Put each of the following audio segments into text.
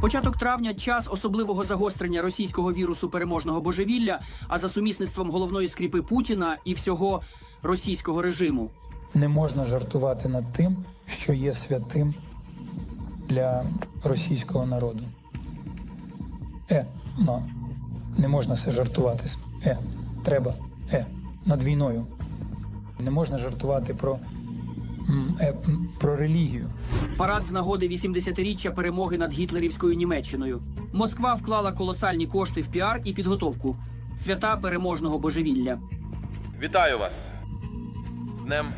Початок травня час особливого загострення російського вірусу переможного божевілля, а за сумісництвом головної скріпи Путіна і всього російського режиму. Не можна жартувати над тим, що є святим для російського народу. Е, ма, не можна все жартуватись. Е, треба. Е, над війною. Не можна жартувати про, е, про релігію. Парад з нагоди 80-річчя перемоги над гітлерівською Німеччиною. Москва вклала колосальні кошти в піар і підготовку. Свята переможного божевілля. Вітаю вас з Днем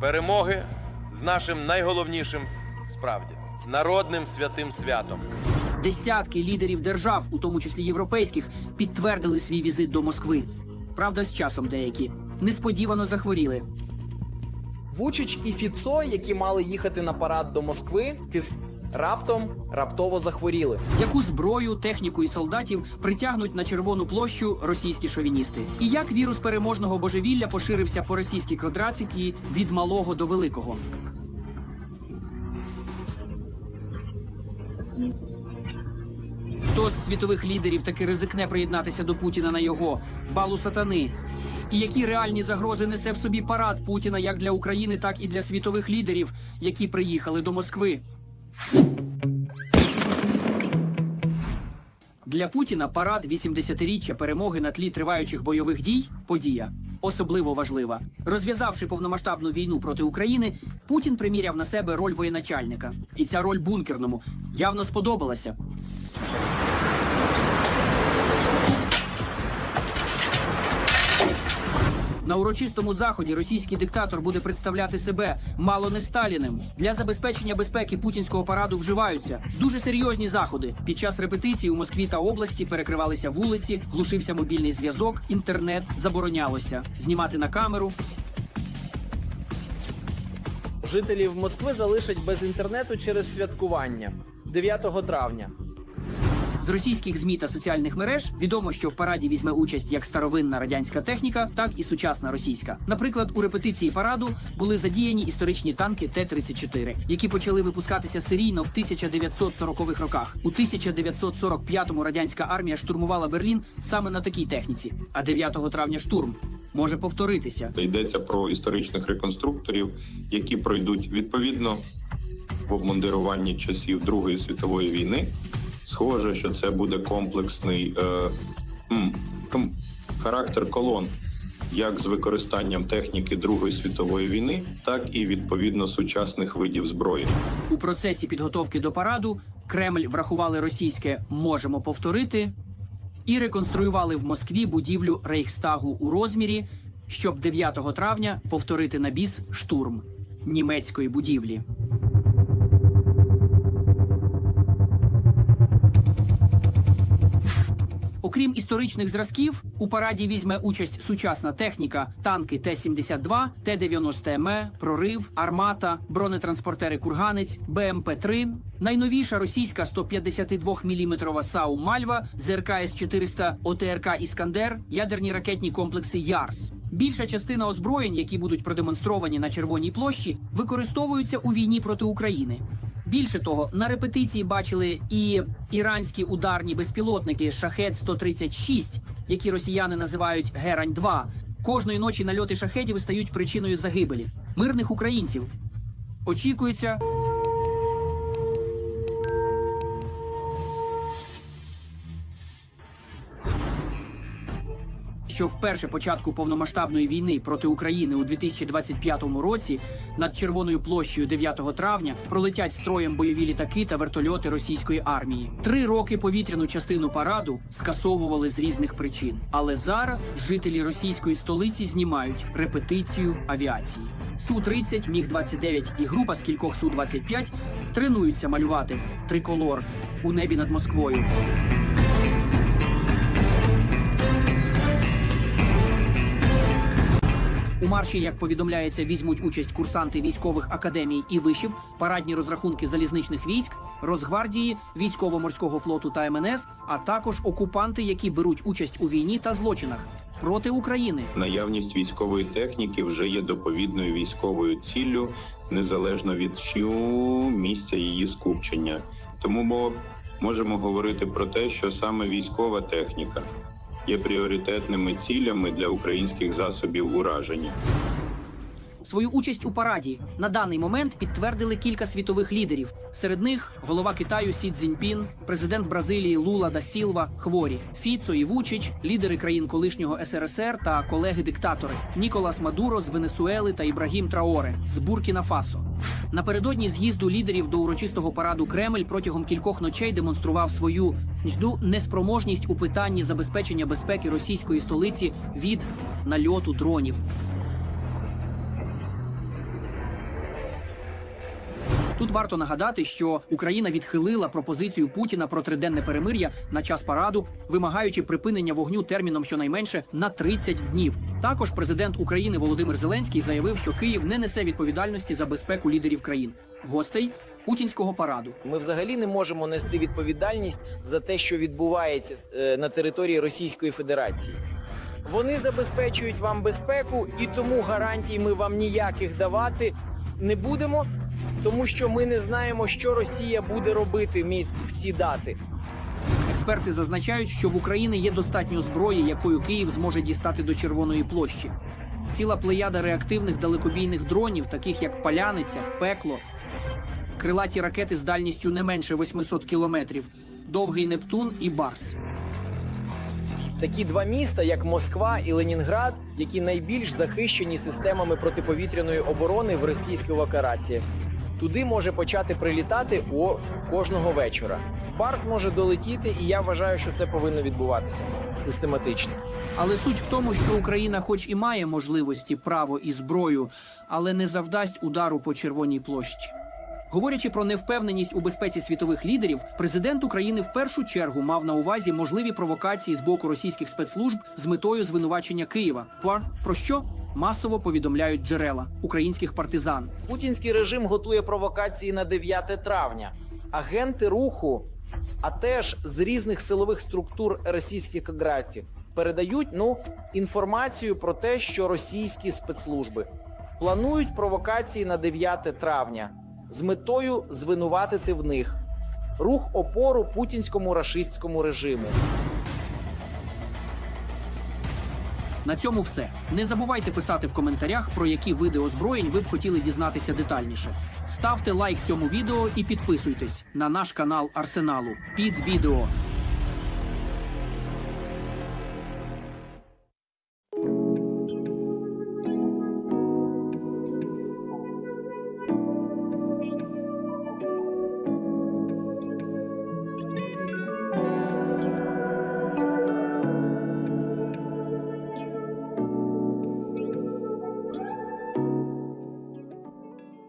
перемоги з нашим найголовнішим справді народним святим святом. Десятки лідерів держав, у тому числі європейських, підтвердили свій візит до Москви. Правда, з часом деякі несподівано захворіли. Вучич і Фіцо, які мали їхати на парад до Москви, кис- раптом раптово захворіли. Яку зброю, техніку і солдатів притягнуть на червону площу російські шовіністи? І як вірус переможного божевілля поширився по російській квадратиці від малого до великого? Світових лідерів таки ризикне приєднатися до Путіна на його балу сатани? І які реальні загрози несе в собі парад Путіна як для України, так і для світових лідерів, які приїхали до Москви? Для Путіна парад 80-річчя перемоги на тлі триваючих бойових дій подія особливо важлива. Розв'язавши повномасштабну війну проти України, Путін приміряв на себе роль воєначальника. І ця роль бункерному явно сподобалася. На урочистому заході російський диктатор буде представляти себе мало не Сталіним. Для забезпечення безпеки путінського параду вживаються дуже серйозні заходи. Під час репетицій у Москві та області перекривалися вулиці, глушився мобільний зв'язок, інтернет заборонялося знімати на камеру. Жителів Москви залишать без інтернету через святкування 9 травня. З російських змі та соціальних мереж відомо, що в параді візьме участь як старовинна радянська техніка, так і сучасна російська. Наприклад, у репетиції параду були задіяні історичні танки Т-34, які почали випускатися серійно в 1940-х роках. У 1945-му радянська армія штурмувала Берлін саме на такій техніці. А 9 травня штурм може повторитися. Йдеться про історичних реконструкторів, які пройдуть відповідно в обмундируванні часів Другої світової війни. Схоже, що це буде комплексний е, м, м, характер колон, як з використанням техніки Другої світової війни, так і відповідно сучасних видів зброї. У процесі підготовки до параду Кремль врахували російське можемо повторити і реконструювали в Москві будівлю Рейхстагу у розмірі, щоб 9 травня повторити на біс штурм німецької будівлі. Окрім історичних зразків, у параді візьме участь сучасна техніка, танки Т-72, Т-90М, прорив, армата, бронетранспортери Курганець, БМП-3, найновіша російська 152-мм САУ Мальва, ЗРК С-400, ОТРК Іскандер, ядерні ракетні комплекси Ярс. Більша частина озброєнь, які будуть продемонстровані на Червоній площі, використовуються у війні проти України. Більше того, на репетиції бачили і іранські ударні безпілотники Шахет 136 які росіяни називають Герань 2 Кожної ночі нальоти шахетів стають причиною загибелі мирних українців. Очікується. Що вперше початку повномасштабної війни проти України у 2025 році над Червоною площею 9 травня пролетять строєм бойові літаки та вертольоти російської армії. Три роки повітряну частину параду скасовували з різних причин. Але зараз жителі російської столиці знімають репетицію авіації. су 30 міг 29 і група з кількох су 25 тренуються малювати триколор у небі над Москвою. У марші, як повідомляється, візьмуть участь курсанти військових академій і вишів, парадні розрахунки залізничних військ, Росгвардії, військово-морського флоту та МНС, а також окупанти, які беруть участь у війні та злочинах проти України. Наявність військової техніки вже є доповідною військовою ціллю, незалежно від що місця її скупчення. Тому ми можемо говорити про те, що саме військова техніка є пріоритетними цілями для українських засобів ураження. Свою участь у параді на даний момент підтвердили кілька світових лідерів. Серед них голова Китаю Сі Цзіньпін, президент Бразилії Лула да Сілва, хворі, Фіцо і Вучич, лідери країн колишнього СРСР та колеги-диктатори Ніколас Мадуро з Венесуели та Ібрагім Траоре з Буркіна Фасо. Напередодні з'їзду лідерів до урочистого параду Кремль протягом кількох ночей демонстрував свою жду неспроможність у питанні забезпечення безпеки російської столиці від нальоту дронів. Тут варто нагадати, що Україна відхилила пропозицію Путіна про триденне перемир'я на час параду, вимагаючи припинення вогню терміном щонайменше на 30 днів. Також президент України Володимир Зеленський заявив, що Київ не несе відповідальності за безпеку лідерів країн, гостей путінського параду. Ми взагалі не можемо нести відповідальність за те, що відбувається е, на території Російської Федерації. Вони забезпечують вам безпеку, і тому гарантій ми вам ніяких давати не будемо, тому що ми не знаємо, що Росія буде робити в ці дати. Експерти зазначають, що в Україні є достатньо зброї, якою Київ зможе дістати до Червоної площі. Ціла плеяда реактивних далекобійних дронів, таких як Паляниця, Пекло, крилаті ракети з дальністю не менше 800 кілометрів, довгий Нептун і Барс. Такі два міста, як Москва і Ленінград, які найбільш захищені системами протиповітряної оборони в російських операціях. Туди може почати прилітати о кожного вечора. В Барс може долетіти, і я вважаю, що це повинно відбуватися систематично. Але суть в тому, що Україна, хоч і має можливості, право і зброю, але не завдасть удару по Червоній площі. Говорячи про невпевненість у безпеці світових лідерів, президент України в першу чергу мав на увазі можливі провокації з боку російських спецслужб з метою звинувачення Києва. Про, що масово повідомляють джерела українських партизан. Путінський режим готує провокації на 9 травня. Агенти руху, а теж з різних силових структур Російської Федерації передають ну інформацію про те, що російські спецслужби планують провокації на 9 травня з метою звинуватити в них рух опору путінському рашистському режиму. На цьому все. Не забувайте писати в коментарях, про які види озброєнь ви б хотіли дізнатися детальніше. Ставте лайк цьому відео і підписуйтесь на наш канал Арсеналу під відео.